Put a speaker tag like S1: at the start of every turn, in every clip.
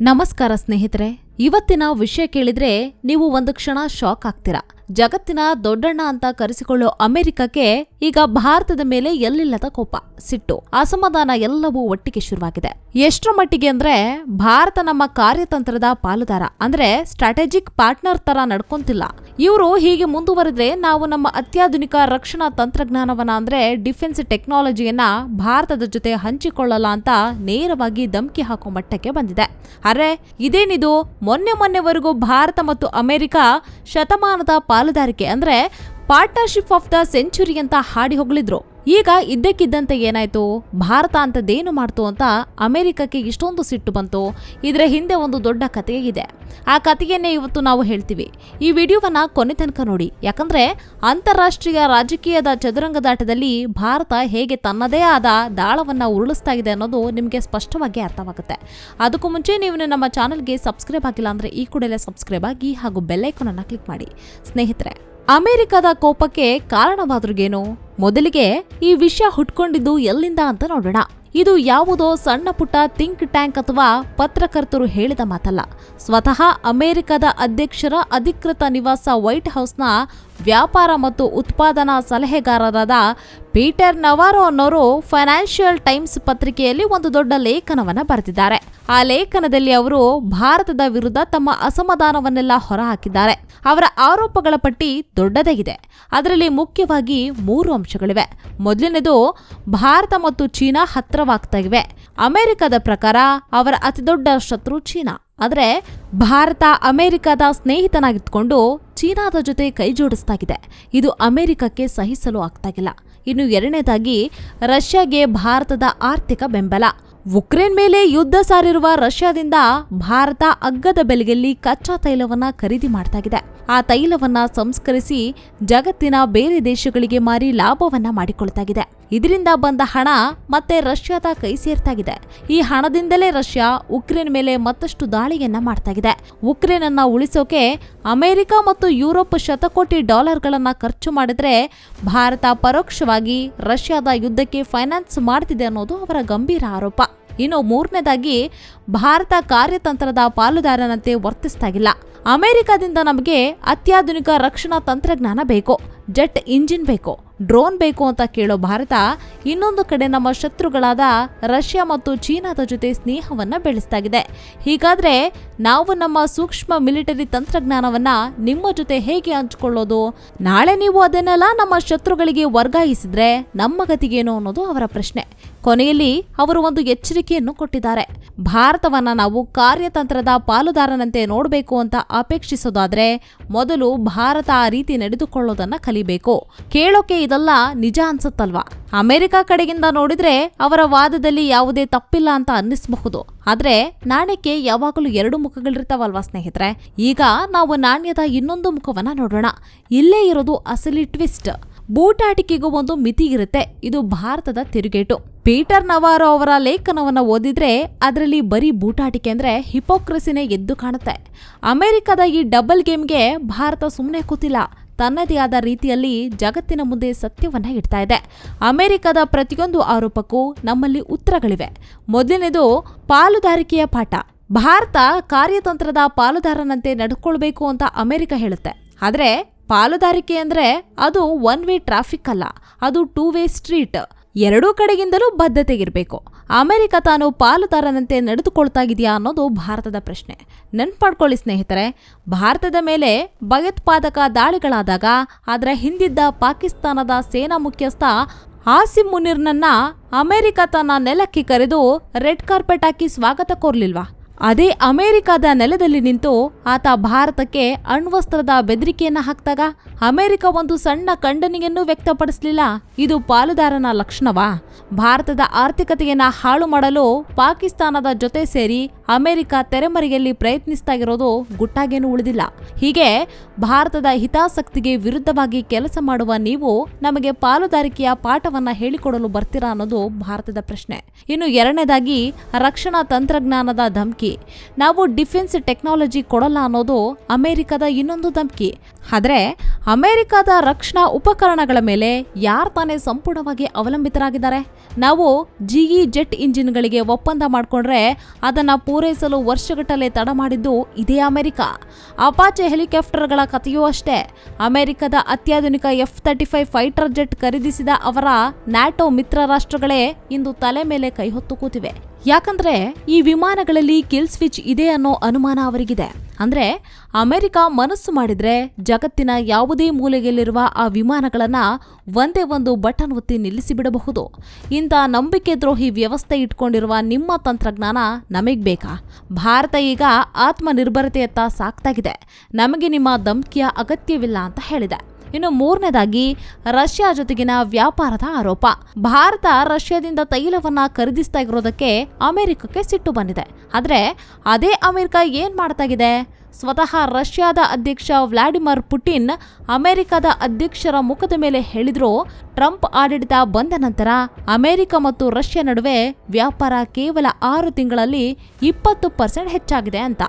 S1: ನಮಸ್ಕಾರ ಸ್ನೇಹಿತರೆ ಇವತ್ತಿನ ವಿಷಯ ಕೇಳಿದ್ರೆ ನೀವು ಒಂದು ಕ್ಷಣ ಶಾಕ್ ಆಗ್ತೀರಾ? ಜಗತ್ತಿನ ದೊಡ್ಡಣ್ಣ ಅಂತ ಕರೆಸಿಕೊಳ್ಳೋ ಅಮೆರಿಕಕ್ಕೆ ಈಗ ಭಾರತದ ಮೇಲೆ ಎಲ್ಲಿಲ್ಲದ ಕೋಪ, ಸಿಟ್ಟು, ಅಸಮಾಧಾನ ಎಲ್ಲವೂ ಒಟ್ಟಿಗೆ ಶುರುವಾಗಿದೆ. ಎಷ್ಟರ ಮಟ್ಟಿಗೆ ಅಂದ್ರೆ ಭಾರತ ನಮ್ಮ ಕಾರ್ಯತಂತ್ರದ ಪಾಲುದಾರ, ಅಂದ್ರೆ ಸ್ಟ್ರಾಟಜಿಕ್ ಪಾರ್ಟ್ನರ್ ತರ ನಡ್ಕೊಂತಿಲ್ಲ. ಇವರು ಹೀಗೆ ಮುಂದುವರೆದ್ರೆ ನಾವು ನಮ್ಮ ಅತ್ಯಾಧುನಿಕ ರಕ್ಷಣಾ ತಂತ್ರಜ್ಞಾನವನ್ನ ಅಂದ್ರೆ ಡಿಫೆನ್ಸ್ ಟೆಕ್ನಾಲಜಿಯನ್ನ ಭಾರತದ ಜೊತೆ ಹಂಚಿಕೊಳ್ಳಲ್ಲ ಅಂತ ನೇರವಾಗಿ ಧಮ್ಕಿ ಹಾಕೋ ಮಟ್ಟಕ್ಕೆ ಬಂದಿದೆ. ಅರೆ, ಇದೇನಿದು? ಮೊನ್ನೆ ಮೊನ್ನೆವರೆಗೂ ಭಾರತ ಮತ್ತು ಅಮೆರಿಕ ಶತಮಾನದ ಪಾಲುದಾರಿಕೆ. ಅಂದ್ರೆ ಪಾರ್ಟ್ನರ್ಶಿಪ್ ಆಫ್ ದ ಸೆಂಚುರಿ ಅಂತ ಹಾಡಿ ಹೊಗಳಿದ್ರು. ಈಗ ಇದ್ದಕ್ಕಿದ್ದಂತೆ ಏನಾಯ್ತು? ಭಾರತ ಅಂತದೇನು ಮಾಡ್ತು ಅಂತ ಅಮೆರಿಕಕ್ಕೆ ಇಷ್ಟೊಂದು ಸಿಟ್ಟು ಬಂತು. ಇದರ ಹಿಂದೆ ಒಂದು ದೊಡ್ಡ ಕಥೆ ಇದೆ. ಆ ಕಥೆಯನ್ನೇ ಇವತ್ತು ನಾವು ಹೇಳ್ತೀವಿ. ಈ ವಿಡಿಯೋವನ್ನ ಕೊನೆ ತನಕ ನೋಡಿ. ಯಾಕಂದ್ರೆ ಅಂತಾರಾಷ್ಟ್ರೀಯ ರಾಜಕೀಯದ ಚದುರಂಗದಾಟದಲ್ಲಿ ಭಾರತ ಹೇಗೆ ತನ್ನದೇ ಆದ ದಾಳವನ್ನ ಉರುಳಿಸ್ತಾ ಇದೆ ಅನ್ನೋದು ನಿಮಗೆ ಸ್ಪಷ್ಟವಾಗಿ ಅರ್ಥವಾಗುತ್ತೆ. ಅದಕ್ಕೂ ಮುಂಚೆ ನೀವು ನಮ್ಮ ಚಾನಲ್ಗೆ ಸಬ್ಸ್ಕ್ರೈಬ್ ಆಗಿಲ್ಲ ಅಂದ್ರೆ ಈ ಕೂಡಲೇ ಸಬ್ಸ್ಕ್ರೈಬ್ ಆಗಿ ಹಾಗೂ ಬೆಲ್ಲೈಕನ್ ಅನ್ನ ಕ್ಲಿಕ್ ಮಾಡಿ. ಸ್ನೇಹಿತರೆ ಅಮೆರಿಕದ ಕೋಪಕ್ಕೆ ಕಾರಣವಾದ್ರಿಗೇನು? ಮೊದಲಿಗೆ ಈ ವಿಷಯ ಹುಟ್ಕೊಂಡಿದ್ದು ಎಲ್ಲಿಂದ ಅಂತ ನೋಡೋಣ. ಇದು ಯಾವುದೋ ಸಣ್ಣ ಪುಟ್ಟ ಥಿಂಕ್ ಟ್ಯಾಂಕ್ ಅಥವಾ ಪತ್ರಕರ್ತರು ಹೇಳಿದ ಮಾತಲ್ಲ. ಸ್ವತಃ ಅಮೆರಿಕದ ಅಧ್ಯಕ್ಷರ ಅಧಿಕೃತ ನಿವಾಸ ವೈಟ್ ಹೌಸ್ನ ವ್ಯಾಪಾರ ಮತ್ತು ಉತ್ಪಾದನಾ ಸಲಹೆಗಾರರಾದ ಪೀಟರ್ ನವಾರೋ ಅನ್ನೋರು ಫೈನಾನ್ಷಿಯಲ್ ಟೈಮ್ಸ್ ಪತ್ರಿಕೆಯಲ್ಲಿ ಒಂದು ದೊಡ್ಡ ಲೇಖನವನ್ನು ಬರೆದಿದ್ದಾರೆ. ಆ ಲೇಖನದಲ್ಲಿ ಅವರು ಭಾರತದ ವಿರುದ್ಧ ತಮ್ಮ ಅಸಮಾಧಾನವನ್ನೆಲ್ಲ ಹೊರಹಾಕಿದ್ದಾರೆ. ಅವರ ಆರೋಪಗಳ ಪಟ್ಟಿ ದೊಡ್ಡದಾಗಿದೆ ಅದರಲ್ಲಿ ಮುಖ್ಯವಾಗಿ ಮೂರು ಅಂಶಗಳಿವೆ. ಮೊದಲನೇದು, ಭಾರತ ಮತ್ತು ಚೀನಾ ಹತ್ತಿರವಾಗ್ತಾ ಇವೆ. ಅಮೆರಿಕದ ಪ್ರಕಾರ ಅವರ ಅತಿದೊಡ್ಡ ಶತ್ರು ಚೀನಾ. ಆದರೆ ಭಾರತ ಅಮೆರಿಕದ ಸ್ನೇಹಿತನಾಗಿದ್ದುಕೊಂಡು ಚೀನಾದ ಜೊತೆ ಕೈ ಜೋಡಿಸ್ತಾಗಿದೆ ಇದು ಅಮೆರಿಕಕ್ಕೆ ಸಹಿಸಲು ಆಗ್ತಾಗಿಲ್ಲ. ಇನ್ನು ಎರಡನೇದಾಗಿ, ರಷ್ಯಾಗೆ ಭಾರತದ ಆರ್ಥಿಕ ಬೆಂಬಲ. ಉಕ್ರೇನ್ ಮೇಲೆ ಯುದ್ಧ ಸಾರಿರುವ ರಷ್ಯಾದಿಂದ ಭಾರತ ಅಗ್ಗದ ಬೆಲೆಯಲ್ಲಿ ಕಚ್ಚಾ ತೈಲವನ್ನು ಖರೀದಿ ಮಾಡ್ತಾಗಿದೆ. ಆ ತೈಲವನ್ನ ಸಂಸ್ಕರಿಸಿ ಜಗತ್ತಿನ ಬೇರೆ ದೇಶಗಳಿಗೆ ಮಾರಿ ಲಾಭವನ್ನ ಮಾಡಿಕೊಳ್ತಾಗಿದೆ. ಇದರಿಂದ ಬಂದ ಹಣ ಮತ್ತೆ ರಷ್ಯಾದ ಕೈ ಸೇರ್ತಾಗಿದೆ. ಈ ಹಣದಿಂದಲೇ ರಷ್ಯಾ ಉಕ್ರೇನ್ ಮೇಲೆ ಮತ್ತಷ್ಟು ದಾಳಿಯನ್ನ ಮಾಡ್ತಾಗಿದೆ. ಉಕ್ರೇನ್ ಅನ್ನ ಉಳಿಸೋಕೆ ಅಮೆರಿಕ ಮತ್ತು ಯುರೋಪ್ ಶತಕೋಟಿ ಡಾಲರ್ಗಳನ್ನ ಖರ್ಚು ಮಾಡಿದ್ರೆ ಭಾರತ ಪರೋಕ್ಷವಾಗಿ ರಷ್ಯಾದ ಯುದ್ಧಕ್ಕೆ ಫೈನಾನ್ಸ್ ಮಾಡ್ತಿದೆ ಅನ್ನೋದು ಅವರ ಗಂಭೀರ ಆರೋಪ. ಇನ್ನು ಮೂರನೇದಾಗಿ ಭಾರತ ಕಾರ್ಯತಂತ್ರದ ಪಾಲುದಾರನಂತೆ ವರ್ತಿಸ್ತಾಗಿಲ್ಲ ಅಮೆರಿಕದಿಂದ ನಮಗೆ ಅತ್ಯಾಧುನಿಕ ರಕ್ಷಣಾ ತಂತ್ರಜ್ಞಾನ ಬೇಕು, ಜೆಟ್ ಇಂಜಿನ್ ಬೇಕು, ಡ್ರೋನ್ ಬೇಕು ಅಂತ ಕೇಳೋ ಭಾರತ ಇನ್ನೊಂದು ಕಡೆ ನಮ್ಮ ಶತ್ರುಗಳಾದ ರಷ್ಯಾ ಮತ್ತು ಚೀನಾದ ಜೊತೆ ಸ್ನೇಹವನ್ನ ಬೆಳೆಸ್ತಾಗಿದೆ. ಹೀಗಾದ್ರೆ ನಾವು ನಮ್ಮ ಸೂಕ್ಷ್ಮ ಮಿಲಿಟರಿ ತಂತ್ರಜ್ಞಾನವನ್ನ ನಿಮ್ಮ ಜೊತೆ ಹೇಗೆ ಹಂಚಿಕೊಳ್ಳೋದು? ನಾಳೆ ನೀವು ಅದನ್ನೆಲ್ಲ ನಮ್ಮ ಶತ್ರುಗಳಿಗೆ ವರ್ಗಾಯಿಸಿದ್ರೆ ನಮ್ಮ ಗತಿಗೇನು ಅನ್ನೋದು ಅವರ ಪ್ರಶ್ನೆ. ಕೊನೆಯಲ್ಲಿ ಅವರು ಒಂದು ಎಚ್ಚರಿಕೆಯನ್ನು ಕೊಟ್ಟಿದ್ದಾರೆ. ಭಾರತವನ್ನ ನಾವು ಕಾರ್ಯತಂತ್ರದ ಪಾಲುದಾರನಂತೆ ನೋಡಬೇಕು ಅಂತ ಅಪೇಕ್ಷಿಸೋದಾದ್ರೆ ಮೊದಲು ಭಾರತ ಆ ರೀತಿ ನಡೆದುಕೊಳ್ಳೋದನ್ನ ಕಲಿಬೇಕು. ಕೇಳೋಕೆ ಇದೆಲ್ಲ ನಿಜ ಅನ್ಸುತ್ತಲ್ವಾ? ಅಮೆರಿಕ ಕಡೆಗಿಂದ ನೋಡಿದ್ರೆ ಅವರ ವಾದದಲ್ಲಿ ಯಾವುದೇ ತಪ್ಪಿಲ್ಲ ಅಂತ ಅನ್ನಿಸಬಹುದು. ಆದ್ರೆ ನಾಣ್ಯಕ್ಕೆ ಯಾವಾಗಲೂ ಎರಡು ಮುಖಗಳಿರ್ತಾವಲ್ವಾ ಸ್ನೇಹಿತರೆ? ಈಗ ನಾವು ನಾಣ್ಯದ ಇನ್ನೊಂದು ಮುಖವನ್ನ ನೋಡೋಣ. ಇಲ್ಲೇ ಇರೋದು ಅಸಲಿ ಟ್ವಿಸ್ಟ್. ಬೂಟಾಟಿಕೆಗೂ ಒಂದು ಮಿತಿ ಇರುತ್ತೆ. ಇದು ಭಾರತದ ತಿರುಗೇಟು. ಪೀಟರ್ ನವಾರೋ ಅವರ ಲೇಖನವನ್ನು ಓದಿದ್ರೆ ಅದರಲ್ಲಿ ಬರೀ ಬೂಟಾಟಿಕೆ ಅಂದರೆ ಹಿಪೋಕ್ರಸಿನೇ ಎದ್ದು ಕಾಣುತ್ತೆ. ಅಮೆರಿಕದ ಈ ಡಬಲ್ ಗೇಮ್ಗೆ ಭಾರತ ಸುಮ್ಮನೆ ಕೂತಿಲ್ಲ. ತನ್ನದೇ ಆದ ರೀತಿಯಲ್ಲಿ ಜಗತ್ತಿನ ಮುಂದೆ ಸತ್ಯವನ್ನ ಇಡ್ತಾ ಇದೆ. ಅಮೆರಿಕದ ಪ್ರತಿಯೊಂದು ಆರೋಪಕ್ಕೂ ನಮ್ಮಲ್ಲಿ ಉತ್ತರಗಳಿವೆ. ಮೊದಲನೇದು, ಪಾಲುದಾರಿಕೆಯ ಪಾಠ. ಭಾರತ ಕಾರ್ಯತಂತ್ರದ ಪಾಲುದಾರನಂತೆ ನಡ್ಕೊಳ್ಬೇಕು ಅಂತ ಅಮೆರಿಕ ಹೇಳುತ್ತೆ. ಆದರೆ, ಪಾಲುದಾರಿಕೆ ಅಂದರೆ ಅದು ಒನ್ ವೇ ಟ್ರಾಫಿಕ್ ಅಲ್ಲ. ಅದು ಟೂ ವೇ ಸ್ಟ್ರೀಟ್ ಎರಡೂ ಕಡೆಗಿಂದಲೂ ಬದ್ಧತೆಗಿರಬೇಕು. ಅಮೆರಿಕ ತಾನು ಪಾಲುದಾರನಂತೆ ನಡೆದುಕೊಳ್ತಾ ಇದೆಯಾ ಅನ್ನೋದು ಭಾರತದ ಪ್ರಶ್ನೆ. ನೆನ್ಪಾಡ್ಕೊಳ್ಳಿ ಸ್ನೇಹಿತರೆ, ಭಾರತದ ಮೇಲೆ ಭಯೋತ್ಪಾದಕ ದಾಳಿಗಳಾದಾಗ ಅದರ ಹಿಂದಿದ್ದ ಪಾಕಿಸ್ತಾನದ ಸೇನಾ ಮುಖ್ಯಸ್ಥ ಆಸಿಮ್ ಮುನಿರ್ನನ್ನ ಅಮೆರಿಕ ತನ್ನ ನೆಲಕ್ಕೆ ಕರೆದು ರೆಡ್ ಕಾರ್ಪೆಟ್ ಹಾಕಿ ಸ್ವಾಗತ ಕೋರ್ಲಿಲ್ವಾ? ಅದೇ ಅಮೆರಿಕದ ನೆಲದಲ್ಲಿ ನಿಂತು ಆತ ಭಾರತಕ್ಕೆ ಅಣ್ವಸ್ತ್ರದ ಬೆದರಿಕೆಯನ್ನು ಹಾಕ್ದಾಗ ಅಮೆರಿಕ ಒಂದು ಸಣ್ಣ ಖಂಡನೆಯನ್ನು ವ್ಯಕ್ತಪಡಿಸಲಿಲ್ಲ. ಇದು ಪಾಲುದಾರನ ಲಕ್ಷಣವಾ? ಭಾರತದ ಆರ್ಥಿಕತೆಯನ್ನು ಹಾಳು ಮಾಡಲು ಪಾಕಿಸ್ತಾನದ ಜೊತೆ ಸೇರಿ ಅಮೆರಿಕ ತೆರೆಮರೆಯಲ್ಲಿ ಪ್ರಯತ್ನಿಸ್ತಾ ಇರೋದು ಗುಟ್ಟಾಗೇನು ಉಳಿದಿಲ್ಲ. ಹೀಗೆ ಭಾರತದ ಹಿತಾಸಕ್ತಿಗೆ ವಿರುದ್ಧವಾಗಿ ಕೆಲಸ ಮಾಡುವ ನೀವು ನಮಗೆ ಪಾಲುದಾರಿಕೆಯ ಪಾಠವನ್ನ ಹೇಳಿಕೊಡಲು ಬರ್ತೀರಾ ಅನ್ನೋದು ಭಾರತದ ಪ್ರಶ್ನೆ. ಇನ್ನು ಎರಡನೇದಾಗಿ, ರಕ್ಷಣಾ ತಂತ್ರಜ್ಞಾನದ ಧಮಕಿ. ನಾವು ಡಿಫೆನ್ಸ್ ಟೆಕ್ನಾಲಜಿ ಕೊಡಲ್ಲ ಅನ್ನೋದು ಅಮೆರಿಕದ ಇನ್ನೊಂದು ಧಮಕಿ. ಆದರೆ ಅಮೆರಿಕದ ರಕ್ಷಣಾ ಉಪಕರಣಗಳ ಮೇಲೆ ಯಾರು ತಾನೇ ಸಂಪೂರ್ಣವಾಗಿ ಅವಲಂಬಿತರಾಗಿದ್ದಾರೆ? ನಾವು ಜಿಇ ಜೆಟ್ ಇಂಜಿನ್ಗಳಿಗೆ ಒಪ್ಪಂದ ಮಾಡಿಕೊಂಡ್ರೆ ಅದನ್ನು ಪೂರೈಸಲು ವರ್ಷಗಟ್ಟಲೆ ತಡ ಮಾಡಿದ್ದು ಇದೇ ಅಮೆರಿಕ. ಅಪಾಚೆ ಹೆಲಿಕಾಪ್ಟರ್ಗಳ ಕಥೆಯೂ ಅಷ್ಟೇ. ಅಮೆರಿಕದ ಅತ್ಯಾಧುನಿಕ F thirty five fighter jet ಖರೀದಿಸಿದ ಅವರ ನ್ಯಾಟೋ ಮಿತ್ರ ರಾಷ್ಟ್ರಗಳೇ ಇಂದು ತಲೆ ಮೇಲೆ ಕೈಹೊತ್ತು ಕೂತಿವೆ. ಯಾಕಂದ್ರೆ ಈ ವಿಮಾನಗಳಲ್ಲಿ ಕಿಲ್ ಸ್ವಿಚ್ ಇದೆ ಅನ್ನೋ ಅನುಮಾನ ಅವರಿಗಿದೆ. ಅಂದ್ರೆ ಅಮೆರಿಕ ಮನಸ್ಸು ಮಾಡಿದ್ರೆ ಜಗತ್ತಿನ ಯಾವುದೇ ಮೂಲೆಯಲ್ಲಿರುವ ಆ ವಿಮಾನಗಳನ್ನ ಒಂದೇ ಒಂದು ಬಟನ್ ಒತ್ತಿ ನಿಲ್ಲಿಸಿಬಿಡಬಹುದು. ಇಂಥ ನಂಬಿಕೆ ದ್ರೋಹಿ ವ್ಯವಸ್ಥೆ ಇಟ್ಕೊಂಡಿರುವ ನಿಮ್ಮ ತಂತ್ರಜ್ಞಾನ ನಮಗ್ ಬೇಕಾ? ಭಾರತ ಈಗ ಆತ್ಮನಿರ್ಭರತೆಯತ್ತ ಸಾಕ್ತಾಗಿದೆ. ನಮಗೆ ನಿಮ್ಮ ಧಮಕಿಯ ಅಗತ್ಯವಿಲ್ಲ ಅಂತ ಹೇಳಿದೆ. ಇನ್ನು ಮೂರನೇದಾಗಿ, ರಷ್ಯಾ ಜೊತೆಗಿನ ವ್ಯಾಪಾರದ ಆರೋಪ. ಭಾರತ ರಷ್ಯಾದಿಂದ ತೈಲವನ್ನ ಖರೀದಿಸ್ತಾ ಇರೋದಕ್ಕೆ ಅಮೆರಿಕಕ್ಕೆ ಸಿಟ್ಟು ಬಂದಿದೆ. ಆದರೆ, ಅದೇ ಅಮೆರಿಕ ಏನ್ ಇದೆ ಸ್ವತಃ ರಷ್ಯಾದ ಅಧ್ಯಕ್ಷ ವ್ಲಾಡಿಮಿರ್ ಪುಟಿನ್ ಅಮೆರಿಕದ ಅಧ್ಯಕ್ಷರ ಮುಖದ ಮೇಲೆ ಹೇಳಿದ್ರು ಟ್ರಂಪ್ ಆಡಳಿತ ಬಂದ ನಂತರ ಅಮೆರಿಕ ಮತ್ತು ರಷ್ಯಾ ನಡುವೆ ವ್ಯಾಪಾರ ಕೇವಲ ಆರು ತಿಂಗಳಲ್ಲಿ ಇಪ್ಪತ್ತು ಪರ್ಸೆಂಟ್ ಹೆಚ್ಚಾಗಿದೆ ಅಂತ.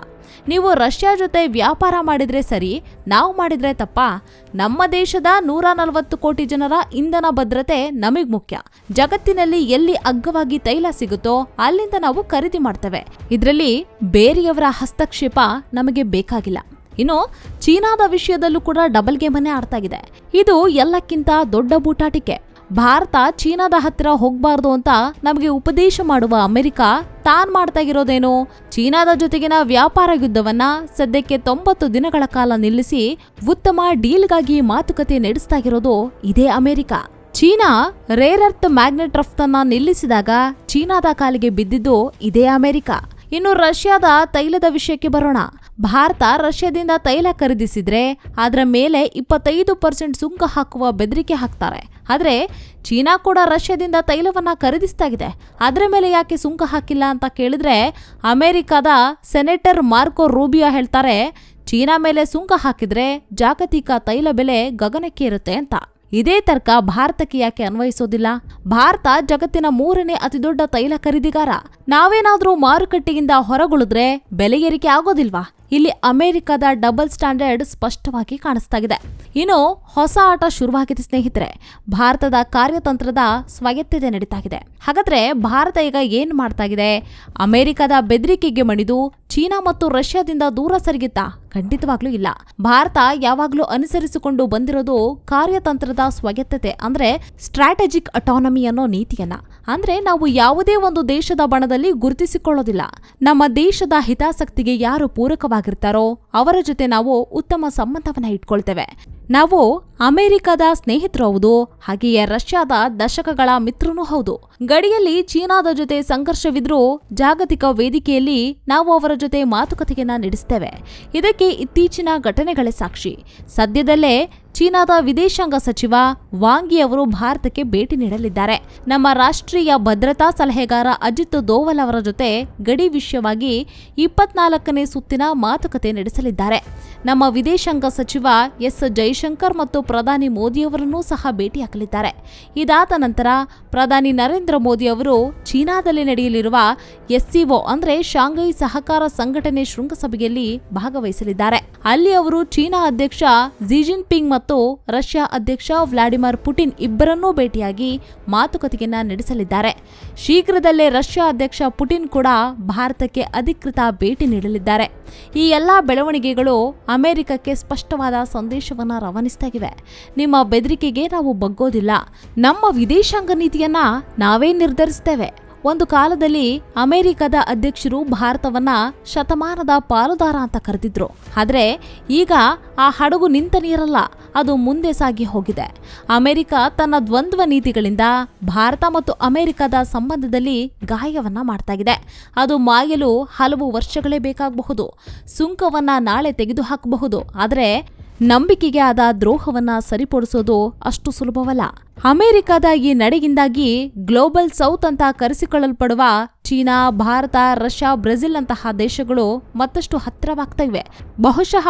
S1: ನೀವು ರಷ್ಯಾ ಜೊತೆ ವ್ಯಾಪಾರ ಮಾಡಿದರೆ ಸರಿ, ನಾವು ಮಾಡಿದರೆ ತಪ್ಪ. ನಮ್ಮ ದೇಶದ ನೂರ ನಲವತ್ತು ಕೋಟಿ ಜನರ ಇಂಧನ ಭದ್ರತೆ ನಮಗೆ ಮುಖ್ಯ. ಜಗತ್ತಿನಲ್ಲಿ ಎಲ್ಲಿ ಅಗ್ಗವಾಗಿ ತೈಲ ಸಿಗುತ್ತೋ ಅಲ್ಲಿಂದ ನಾವು ಖರೀದಿ ಮಾಡ್ತೇವೆ. ಇದರಲ್ಲಿ ಬೇರೆಯವರ ಹಸ್ತಕ್ಷೇಪ ನಮಗೆ ಬೇಕಾಗಿಲ್ಲ. ಇನ್ನು ಚೀನಾದ ವಿಷಯದಲ್ಲೂ ಕೂಡ ಡಬಲ್ ಗೇಮನ್ನೇ ಆಡ್ತಾಗಿದೆ ಇದು ಎಲ್ಲಕ್ಕಿಂತ ದೊಡ್ಡ ಬೂಟಾಟಿಕೆ ಭಾರತ ಚೀನಾದ ಹತ್ತಿರ ಹೋಗ್ಬಾರ್ದು ಅಂತ ನಮಗೆ ಉಪದೇಶ ಮಾಡುವ ಅಮೆರಿಕ ತಾನ್ ಮಾಡ್ತಾ ಇರೋದೇನು? ಚೀನಾದ ಜೊತೆಗಿನ ವ್ಯಾಪಾರ ಯುದ್ಧವನ್ನ ಸದ್ಯಕ್ಕೆ ತೊಂಬತ್ತು ದಿನಗಳ ಕಾಲ ನಿಲ್ಲಿಸಿ ಉತ್ತಮ ಡೀಲ್ಗಾಗಿ ಮಾತುಕತೆ ನಡೆಸ್ತಾ ಇರೋದು ಇದೇ America. China rare earth magnet ರಫ್ತನ್ನ ನಿಲ್ಲಿಸಿದಾಗ ಚೀನಾದ ಕಾಲಿಗೆ ಬಿದ್ದಿದ್ದು ಇದೇ ಅಮೆರಿಕ. ಇನ್ನು ರಷ್ಯಾದ ತೈಲದ ವಿಷಯಕ್ಕೆ ಬರೋಣ. ಭಾರತ ರಷ್ಯಾದಿಂದ ತೈಲ ಖರೀದಿಸಿದ್ರೆ ಅದರ ಮೇಲೆ ಇಪ್ಪತ್ತೈದು ಪರ್ಸೆಂಟ್ ಸುಂಕ ಹಾಕುವ ಬೆದರಿಕೆ ಹಾಕ್ತಾರೆ. ಆದರೆ ಚೀನಾ ಕೂಡ ರಷ್ಯಾದಿಂದ ತೈಲವನ್ನು ಖರೀದಿಸ್ತಾಗಿದೆ ಅದರ ಮೇಲೆ ಯಾಕೆ ಸುಂಕ ಹಾಕಿಲ್ಲ ಅಂತ ಕೇಳಿದ್ರೆ ಅಮೆರಿಕದ ಸೆನೆಟರ್ ಮಾರ್ಕೋ ರೂಬಿಯಾ ಹೇಳ್ತಾರೆ, ಚೀನಾ ಮೇಲೆ ಸುಂಕ ಹಾಕಿದ್ರೆ ಜಾಗತಿಕ ತೈಲ ಬೆಲೆ ಗಗನಕ್ಕೆ ಇರುತ್ತೆ ಅಂತ. ಇದೇ ತರ್ಕ ಭಾರತಕ್ಕೆ ಯಾಕೆ ಅನ್ವಯಿಸೋದಿಲ್ಲ? ಭಾರತ ಜಗತ್ತಿನ ಮೂರನೇ ಅತಿದೊಡ್ಡ ತೈಲ ಖರೀದಿಗಾರ. ನಾವೇನಾದ್ರೂ ಮಾರುಕಟ್ಟೆಯಿಂದ ಹೊರಗುಳಿದ್ರೆ ಬೆಲೆ ಏರಿಕೆ ಆಗೋದಿಲ್ವಾ? ಇಲ್ಲಿ ಅಮೆರಿಕದ ಡಬಲ್ ಸ್ಟ್ಯಾಂಡರ್ಡ್ ಸ್ಪಷ್ಟವಾಗಿ ಕಾಣಿಸ್ತಾಗಿದೆ. ಇನ್ನು ಹೊಸ ಆಟ ಶುರುವಾಗಿದೆ ಸ್ನೇಹಿತರೆ. ಭಾರತದ ಕಾರ್ಯತಂತ್ರದ ಸ್ವಾಯತ್ತತೆ ನಡೀತಾಗಿದೆ. ಹಾಗಾದ್ರೆ ಭಾರತ ಈಗ ಏನ್ ಮಾಡ್ತಾಗಿದೆ ಅಮೆರಿಕದ ಬೆದರಿಕೆಗೆ ಮಣಿದು ಚೀನಾ ಮತ್ತು ರಷ್ಯಾದಿಂದ ದೂರ ಸರಿಗಿತ್ತಾ? ಖಂಡಿತವಾಗ್ಲೂ ಇಲ್ಲ. ಭಾರತ ಯಾವಾಗ್ಲೂ ಅನುಸರಿಸಿಕೊಂಡು ಬಂದಿರೋದು ಕಾರ್ಯತಂತ್ರದ ಸ್ವಾಯತ್ತತೆ, ಅಂದ್ರೆ ಸ್ಟ್ರಾಟಜಿಕ್ ಅಟಾನಮಿ ಅನ್ನೋ ನೀತಿಯನ್ನ. ಅಂದ್ರೆ ನಾವು ಯಾವುದೇ ಒಂದು ದೇಶದ ಬಣದಲ್ಲಿ ಗುರುತಿಸಿಕೊಳ್ಳೋದಿಲ್ಲ. ನಮ್ಮ ದೇಶದ ಹಿತಾಸಕ್ತಿಗೆ ಯಾರು ಪೂರಕವಾಗಿರ್ತಾರೋ, ಅವರ ಜೊತೆ ನಾವು ಉತ್ತಮ ಸಂಬಂಧವನ್ನ ಇಟ್ಕೊಳ್ತೇವೆ. ನಾವು ಅಮೆರಿಕದ ಸ್ನೇಹಿತರು ಹೌದು, ಹಾಗೆಯೇ ರಷ್ಯಾದ ದಶಕಗಳ ಮಿತ್ರನೂ ಹೌದು. ಗಡಿಯಲ್ಲಿ ಚೀನಾದ ಜೊತೆ ಸಂಘರ್ಷವಿದ್ರೂ ಜಾಗತಿಕ ವೇದಿಕೆಯಲ್ಲಿ ನಾವು ಅವರ ಜೊತೆ ಮಾತುಕತೆಯನ್ನ ನಡೆಸ್ತೇವೆ. ಇದಕ್ಕೆ ಇತ್ತೀಚಿನ ಘಟನೆಗಳೇ ಸಾಕ್ಷಿ. ಸದ್ಯದಲ್ಲೇ ಚೀನಾದ ವಿದೇಶಾಂಗ ಸಚಿವ ವಾಂಗಿ ಅವರು ಭಾರತಕ್ಕೆ ಭೇಟಿ ನೀಡಲಿದ್ದಾರೆ. ನಮ್ಮ ರಾಷ್ಟ್ರೀಯ ಭದ್ರತಾ ಸಲಹೆಗಾರ ಅಜಿತ್ ದೋವಲ್ ಅವರ ಜೊತೆ ಗಡಿ ವಿಷಯವಾಗಿ ಇಪ್ಪತ್ನಾಲ್ಕನೇ ಸುತ್ತಿನ ಮಾತುಕತೆ ನಡೆಸಲಿದ್ದಾರೆ. ನಮ್ಮ ವಿದೇಶಾಂಗ ಸಚಿವ ಎಸ್ ಜೈಶಂಕರ್ ಮತ್ತು ಪ್ರಧಾನಿ ಮೋದಿಯವರನ್ನೂ ಸಹ ಭೇಟಿಯಾಗಲಿದ್ದಾರೆ ಇದಾದ ನಂತರ ಪ್ರಧಾನಿ ನರೇಂದ್ರ ಮೋದಿ ಅವರು ಚೀನಾದಲ್ಲಿ ನಡೆಯಲಿರುವ ಎಸ್ಸಿಒ ಅಂದ್ರೆ ಶಾಂಘೈ ಸಹಕಾರ ಸಂಘಟನೆ ಶೃಂಗಸಭೆಯಲ್ಲಿ ಭಾಗವಹಿಸಲಿದ್ದಾರೆ. ಅಲ್ಲಿ ಅವರು ಚೀನಾ ಅಧ್ಯಕ್ಷ ಜಿಜಿನ್ಪಿಂಗ್ ಮತ್ತು ರಷ್ಯಾ ಅಧ್ಯಕ್ಷ ವ್ಲಾಡಿಮಿರ್ ಪುಟಿನ್ ಇಬ್ಬರನ್ನೂ ಭೇಟಿಯಾಗಿ ಮಾತುಕತೆಯನ್ನ ನಡೆಸಲಿದ್ದಾರೆ. ಶೀಘ್ರದಲ್ಲೇ ರಷ್ಯಾ ಅಧ್ಯಕ್ಷ ಪುಟಿನ್ ಕೂಡ ಭಾರತಕ್ಕೆ ಅಧಿಕೃತ ಭೇಟಿ ನೀಡಲಿದ್ದಾರೆ. ಈ ಎಲ್ಲ ಬೆಳವಣಿಗೆಗಳು ಅಮೆರಿಕಕ್ಕೆ ಸ್ಪಷ್ಟವಾದ ಸಂದೇಶವನ್ನು ರವಾನಿಸ್ತಾಗಿವೆ. ನಿಮ್ಮ ಬೆದರಿಕೆಗೆ ನಾವು ಬಗ್ಗೋದಿಲ್ಲ. ನಮ್ಮ ವಿದೇಶಾಂಗ ನೀತಿಯನ್ನ ನಾವೇ ನಿರ್ಧರಿಸ್ತೇವೆ. ಒಂದು ಕಾಲದಲ್ಲಿ ಅಮೆರಿಕದ ಅಧ್ಯಕ್ಷರು ಭಾರತವನ್ನ ಶತಮಾನದ ಪಾಲುದಾರ ಅಂತ ಕರೆದಿದ್ರು. ಆದರೆ ಈಗ ಆ ಹಡಗು ನಿಂತ ನೀರಲ್ಲ, ಅದು ಮುಂದೆ ಸಾಗಿ ಹೋಗಿದೆ. ಅಮೆರಿಕ ತನ್ನ ದ್ವಂದ್ವ ನೀತಿಗಳಿಂದ ಭಾರತ ಮತ್ತು ಅಮೆರಿಕದ ಸಂಬಂಧದಲ್ಲಿ ಗಾಯವನ್ನ ಮಾಡ್ತಾಗಿದೆ ಅದು ಮಾಯಲು ಹಲವು ವರ್ಷಗಳೇ ಬೇಕಾಗಬಹುದು. ಸುಂಕವನ್ನ ನಾಳೆ ತೆಗೆದುಹಾಕಬಹುದು. ಆದರೆ ನಂಬಿಕೆಗೆ ಆದ ದ್ರೋಹವನ್ನ ಸರಿಪಡಿಸೋದು ಅಷ್ಟು ಸುಲಭವಲ್ಲ. ಅಮೆರಿಕದ ಈ ನಡೆಯಿಂದಾಗಿ ಗ್ಲೋಬಲ್ ಸೌತ್ ಅಂತ ಕರೆಸಿಕೊಳ್ಳಲ್ಪಡುವ ಚೀನಾ, ಭಾರತ, ರಷ್ಯಾ, ಬ್ರೆಜಿಲ್ ಅಂತಹ ದೇಶಗಳು ಮತ್ತಷ್ಟು ಹತ್ತಿರವಾಗ್ತಾ ಇವೆ ಬಹುಶಃ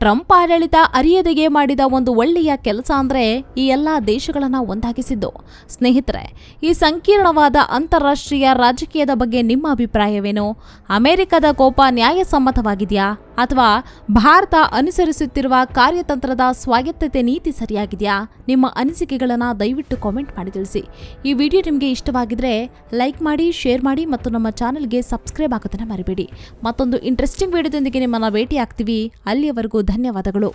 S1: ಟ್ರಂಪ್ ಆಡಳಿತ ಅರಿಯದೆಗೆ ಮಾಡಿದ ಒಂದು ಒಳ್ಳೆಯ ಕೆಲಸ ಅಂದರೆ ಈ ಎಲ್ಲ ದೇಶಗಳನ್ನು ಒಂದಾಗಿಸಿದ್ದು. ಸ್ನೇಹಿತರೆ, ಈ ಸಂಕೀರ್ಣವಾದ ಅಂತಾರಾಷ್ಟ್ರೀಯ ರಾಜಕೀಯದ ಬಗ್ಗೆ ನಿಮ್ಮ ಅಭಿಪ್ರಾಯವೇನು? ಅಮೆರಿಕದ ಕೋಪ ನ್ಯಾಯಸಮ್ಮತವಾಗಿದೆಯಾ? ಅಥವಾ ಭಾರತ ಅನುಸರಿಸುತ್ತಿರುವ ಕಾರ್ಯತಂತ್ರದ ಸ್ವಾಯತ್ತತೆ ನೀತಿ ಸರಿಯಾಗಿದೆಯಾ? ನಿಮ್ಮ ಅನಿಸಿಕೆಗಳನ್ನು ದಯವಿಟ್ಟು ಕಾಮೆಂಟ್ ಮಾಡಿ ತಿಳಿಸಿ. ಈ ವಿಡಿಯೋ ನಿಮಗೆ ಇಷ್ಟವಾಗಿದ್ರೆ ಲೈಕ್ ಮಾಡಿ, ಶೇರ್ ಮಾಡಿ ಮತ್ತು ನಮ್ಮ ಚಾನಲ್ಗೆ ಸಬ್ಸ್ಕ್ರೈಬ್ ಆಗೋದನ್ನು ಮರಿಬೇಡಿ. ಮತ್ತೊಂದು ಇಂಟ್ರೆಸ್ಟಿಂಗ್ ವಿಡಿಯೋದೊಂದಿಗೆ ನಿಮ್ಮನ್ನು ಭೇಟಿ ಆಗ್ತೀವಿ ಅಲ್ಲಿಯವರೆಗೂ ಧನ್ಯವಾದಗಳು.